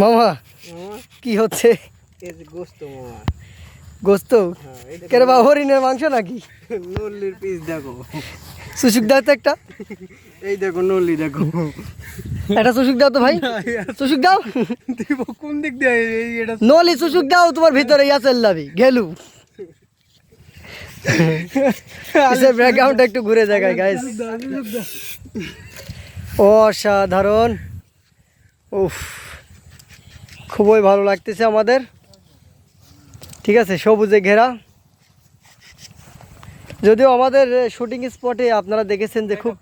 মামা কি হচ্ছে? গোস্ত মামা। গোস্ত? হ্যাঁ কেন বা হরিণের মাংস নাকি? নল্লির পিস দেখো। সুসুক দাও তো একটা। এই দেখো নল্লি দেখো। একটা সুসুক দাও তো ভাই। সুসুক দাও। দিব কোন দিক দিয়ে? এটা নলি সুসুক দাও তোমার ভিতরে ইয়াসেল লাভি গেলু। ব্যাকগ্রাউন্ডটা একটু ঘুরে দেখায় গাইস অসাধারণ। উফ। খুবই ভালো লাগতেছে আমাদের। ঠিক আছে সবুজে ঘেরা। যদিও আমাদের শুটিং স্পটে আপনারা দেখেছেন যে খুব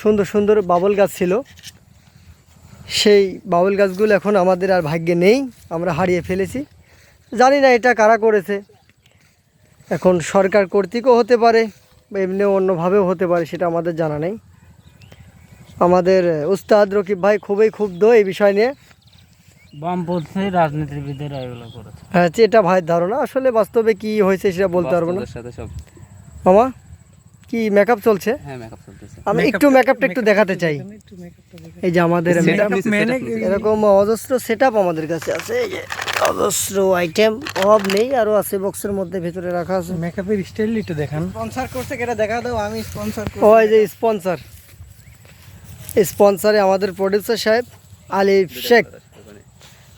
সুন্দর সুন্দর বাবল গাছ ছিল। সেই বাবল গাছগুলো এখন আমাদের আর ভাগ্যে নেই আমরা হারিয়ে ফেলেছি। জানি না এটা কারা করেছে। এখন সরকার কর্তৃকও হতে পারে বা এমনি অন্যভাবেও হতে পারে সেটা আমাদের জানা নেই। আমাদের উস্তাদ রকিব ভাই খুবই ক্ষুব্ধ এই বিষয় নিয়ে। বামপন্থী রাজনীতিবিদেরা এগুলো করেছে। হ্যাঁ এটা ভাইয়ের ধারণা। আসলে বাস্তবে কি হয়েছে সেটা বলতে পারব না। সাথে সব মামা কি মেকআপ চলছে? হ্যাঁ মেকআপ চলতেছে। আমি একটু মেকআপটা একটু দেখাতে চাই। এই যে আমাদের। এরকম অজস্র সেট আমাদের কাছে আছে। এই যে অজস্র আইটেম অভাব নেই আরও আছে বক্সের মধ্যে ভেতরে রাখা আছে। মেকআপের স্টাইল একটু দেখান। স্পন্সর করছে এটা দেখা দাও আমি স্পন্সর ও এই যে স্পন্সর স্পন্সরে আমাদের প্রডিউসার সাহেব আলিফ শেখ।